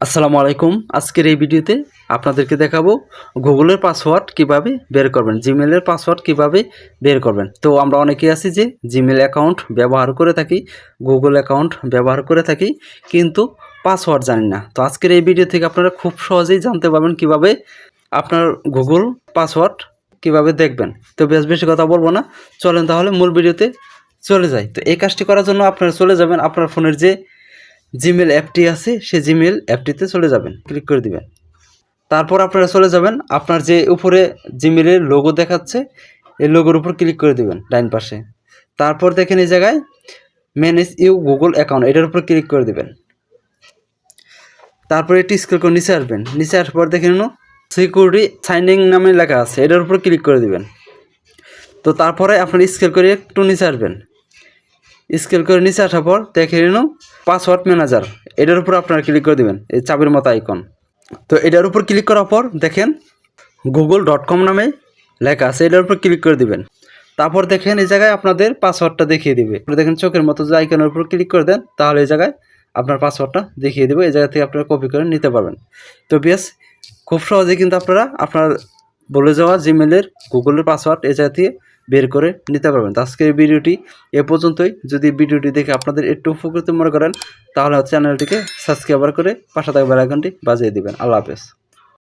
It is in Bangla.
আসসালামু আলাইকুম। আজকের এই ভিডিওতে আপনাদেরকে দেখাবো গুগলের পাসওয়ার্ড কীভাবে বের করবেন জিমেলের পাসওয়ার্ড কীভাবে বের করবেন। তো আমরা অনেকেই আছি যে জিমেল অ্যাকাউন্ট ব্যবহার করে থাকি, গুগল অ্যাকাউন্ট ব্যবহার করে থাকি, কিন্তু পাসওয়ার্ড জানি না। তো আজকের এই ভিডিও থেকে আপনারা খুব সহজেই জানতে পারবেন কীভাবে আপনার গুগল পাসওয়ার্ড কীভাবে দেখবেন। তো বেশ বেশি কথা বলব না, চলেন তাহলে মূল ভিডিওতে চলে যাই। তো এই কাজটি করার জন্য আপনারা চলে যাবেন আপনার ফোনের যে জিমেল অ্যাপটি আছে সেই জিমেল অ্যাপটিতে চলে যাবেন ক্লিক করে দিবেন। তারপর আপনারা চলে যাবেন, আপনার যে উপরে জিমেলের লোগো দেখাচ্ছে, এই লোগোর উপর ক্লিক করে দিবেন ডাইন পাশে। তারপর দেখেন এই জায়গায় ম্যানেজ ইউ গুগল অ্যাকাউন্ট এটার উপর ক্লিক করে দিবেন। তারপর এটি স্ক্রল করে নিচে আসবেন, নিচে আসার পর দেখে নিন সিকিউরিটি সাইনিং নামে লেখা আছে, এটার উপর ক্লিক করে দিবেন। তো তারপরে আপনার স্কেল করে একটু নিচে আসবেন। স্কেল করে নিচে আসার পর দেখে নিন পাসওয়ার্ড ম্যানেজার, এটার উপর আপনারা ক্লিক করে দেবেন, এই চাবির মতো আইকন তো এটার উপর ক্লিক করার পর দেখেন গুগল ডট কম নামে লেখা আছে, এটার উপর ক্লিক করে দিবেন। তারপর দেখেন এই জায়গায় আপনাদের পাসওয়ার্ডটা দেখিয়ে দিবে। দেখেন চোখের মতো যে আইকনের উপর ক্লিক করে দেন, তাহলে এই জায়গায় আপনার পাসওয়ার্ডটা দেখিয়ে দেবে, এই জায়গা থেকে আপনারা কপি করে নিতে পারবেন। তো বেশ খুব সহজে কিন্তু আপনারা আপনার বলে যাওয়া জিমেলের গুগলের পাসওয়ার্ড এই জায়গা থেকে বের করে নিতে পারবেন। তো আজকের ভিডিওটি এ পর্যন্তই। যদি ভিডিওটি দেখে আপনাদের একটু উপকৃত মনে করেন, তাহলে চ্যানেলটিকে সাবস্ক্রাইবার করে পাশে থাকা বেলাইকনটি বাজিয়ে দেবেন। আল্লাহ হাফেজ।